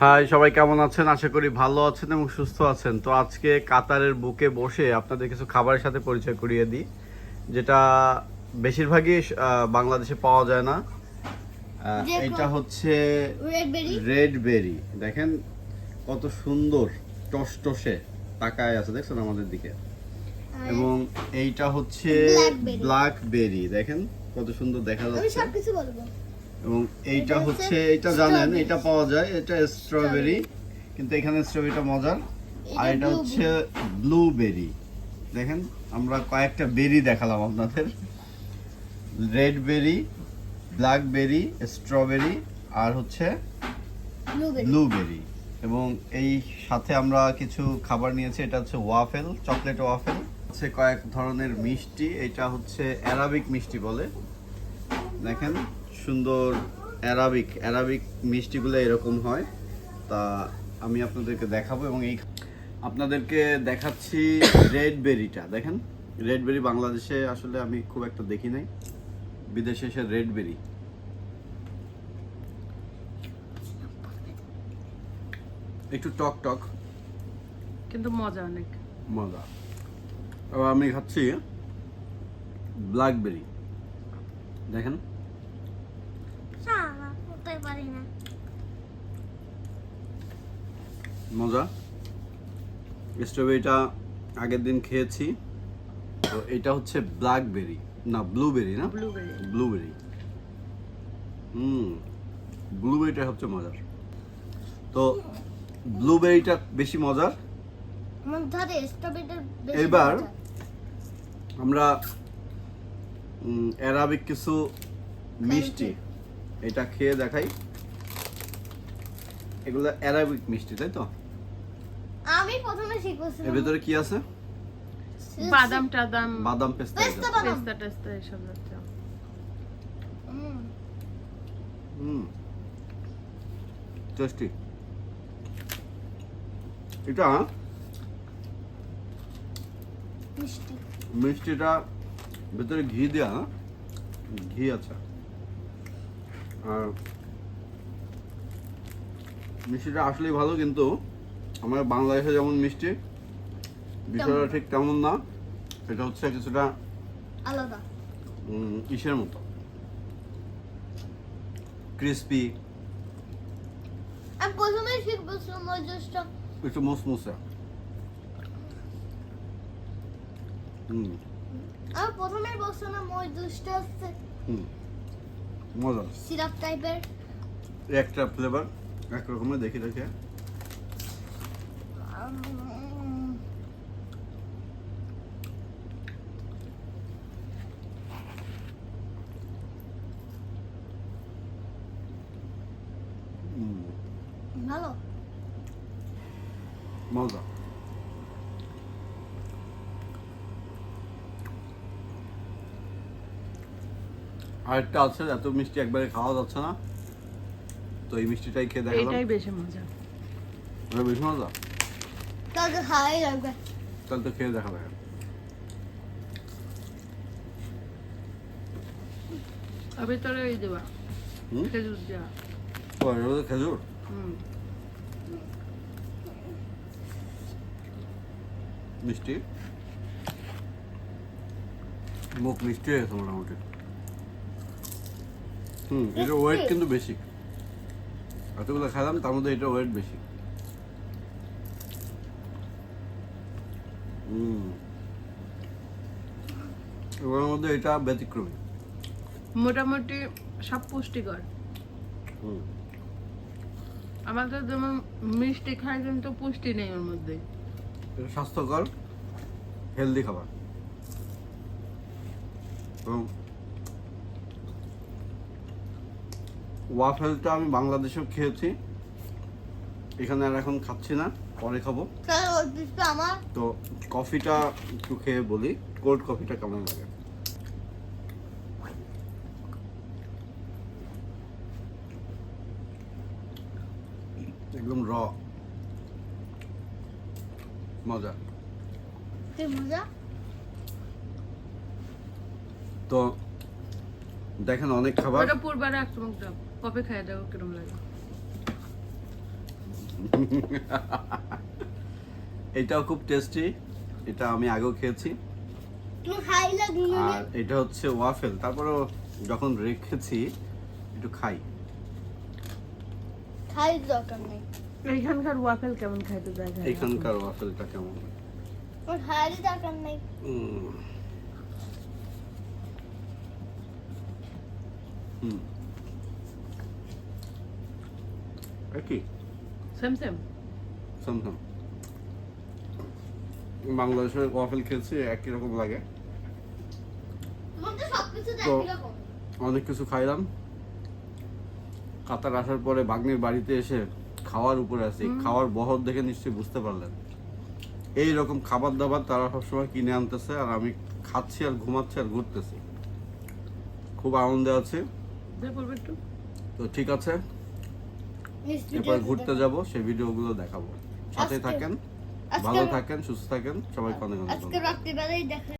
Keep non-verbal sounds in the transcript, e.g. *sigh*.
High সবাই কেমন আছেন? আশা করি ভালো আছেন এবং সুস্থ আছেন। তো আজকে কাতারের বুকে বসে আপনাদের কিছু খাবারের সাথে পরিচয় করিয়ে দিই যেটা বেশিরভাগই বাংলাদেশে পাওয়া যায় না। এটা হচ্ছে রেড বেরি দেখেন কত সুন্দর টসটসে তাকায় আছে দেখছেন আমাদের দিকে? এবং এইটা হচ্ছে Blackberry। ব্ল্যাক বেরি দেখেন কত সুন্দর দেখা যাচ্ছে। এবং এইটা হচ্ছে এটা জানেন এটা পাওয়া যায় এটা স্ট্রবেরি কিন্তু এখানে স্ট্রবেরিটা মজার। আর এটা হচ্ছে ব্লুবেরি দেখেন আমরা কয়েকটা বেরি দেখালাম আপনাদের। রেড বেরি ব্ল্যাকবেরি স্ট্রবেরি আর হচ্ছে ব্লুবেরি ব্লুবেরি এবং এই সাথে আমরা কিছু খাবার নিয়েছি এটা হচ্ছে ওয়াফেল চকলেট ওয়াফেল হচ্ছে কয়েক ধরনের মিষ্টি এটা হচ্ছে অ্যারাবিক মিষ্টি বলে। দেখেন সুন্দর অ্যারাবিক অ্যারাবিক মিষ্টিগুলো এরকম হয়। তা আমি আপনাদেরকে দেখাবো এবং এই আপনাদেরকে দেখাচ্ছি রেড বেরিটা দেখেন? রেড বেরি বাংলাদেশে আসলে আমি খুব একটা দেখি নাই। বিদেশে এসে রেড বেরি। একটু টক টক। কিন্তু মজা অনেক। মজা। আমি খাচ্ছি ব্ল্যাকবেরি। দেখেন? করতে পারি না মজা স্ট্রবেরিটা আগের দিন খেয়েছি। তো এটা হচ্ছে ব্ল্যাকবেরি না ব্লুবেরি না? ব্লুবেরি হুম ব্লুবেরিটা হচ্ছে মজার। তো ব্লুবেরিটা বেশি মজার। এবার আমরা অ্যারাবিক কিছু মিষ্টি। এটা খেয়ে দেখাই। এগুলো অ্যারাবিক মিষ্টি তাই তো? আমি প্রথমে শিখবছিলাম এর ভেতরে কি আছে? বাদাম টাদাম। বাদাম পেস্তা পেস্তা টেস্তা এসব জাতীয় হুম, হুম। টেস্টি এটা? মিষ্টি। মিষ্টিটা ভেতরে ঘি দেওয়া ঘি আছে। আর মিষ্টিটা আসলেই ভালো কিন্তু আমার বাংলাদেশে যেমন মিষ্টি বিষয়টা ঠিক তেমন না। এটা হচ্ছে কিছুটা আলাদা। ইসের মতো। ক্রিস্পি। আমি প্রথমে শিখবছিলাম ওই জুসটা একটু মুসমুসে। হুম। আমি প্রথমে বলছিলাম ওই জুসটা হচ্ছে হুম। মজা। সিরাপ টাইপের একটা ফ্লেভার এক রকমের দেখি দেখে। হুম, ভালো। মজা। আরেকটা আছে এত মিষ্টি একবারে খাওয়া যাচ্ছে না। তো এই মিষ্টিটাই খেয়ে দেখালাম। এটাই বেশি মজা। ওটা বেশি মজা? কাউকে খাওয়াই লাগবে। তাহলে তো খেয়ে দেখা যাবে আর ভিতরে ওই দেবা। হুম? খেজুর দেওয়া ও, এটা তো খেজুর? হুম। মিষ্টি? মুখ মিষ্টি হয়েছে মোটামুটি। হুম এটা ওয়েট কিন্তু বেশি। এতগুলো খেলাম তার মধ্যে এটা ওয়েট বেশি। হুম। এগুলোর মধ্যে এটা ব্যতিক্রমী। মোটামুটি সব পুষ্টিকর। হুম। আমাদের যেমন মিষ্টি খাই কিন্তু পুষ্টি নেই ওর মধ্যে। এটা স্বাস্থ্যকর হেলদি খাবার। এবং ওয়াফেলটা আমি বাংলাদেশেও খেয়েছি। এখানে আর এখন খাচ্ছি না, পরে খাব। তো কফিটা একটু খেয়ে বলি কোল্ড কফিটা কেমন লাগে? একদম র মজা। মজা তো দেখেন অনেক খাবার। কফি খাই দেখো কিরম লাগে? *laughs* এটাও খুব টেস্টি এটা আমি আগেও খেয়েছি। আর এটা হচ্ছে ওয়াফেল তারপরেও যখন রেখেছি একটু খাই। খাই দরকার নেই। এইখানকার ওয়াফেল কেমন খাইতে দেখা এখানকার ওয়াফেলটা কেমন? আমার খাই দরকার নেই। হুম। একই? সেম সেম সামসাম বাংলাদেশের ওয়াফেল খেয়েছি একই রকম লাগে। তো অনেক কিছু খাইলাম। কাতার আসার পরে বাগনির বাড়িতে এসে খাওয়ার উপরে আছি। খাওয়ার বহর দেখে নিশ্চয়ই বুঝতে পারলেন। এই রকম খাবার দাবার তারা সবসময় কিনে আনতেছে আর আমি খাচ্ছি আর ঘুমাচ্ছি আর ঘুরতেছি। খুব আনন্দে আছে। একটু। তো ঠিক আছে। এরপর ঘুরতে যাব সেই ভিডিওগুলো দেখাবো সাথে থাকেন ভালো থাকেন সুস্থ থাকেন সবাইকে অনেক অনেক আজকে ধন্যবাদ। দেখা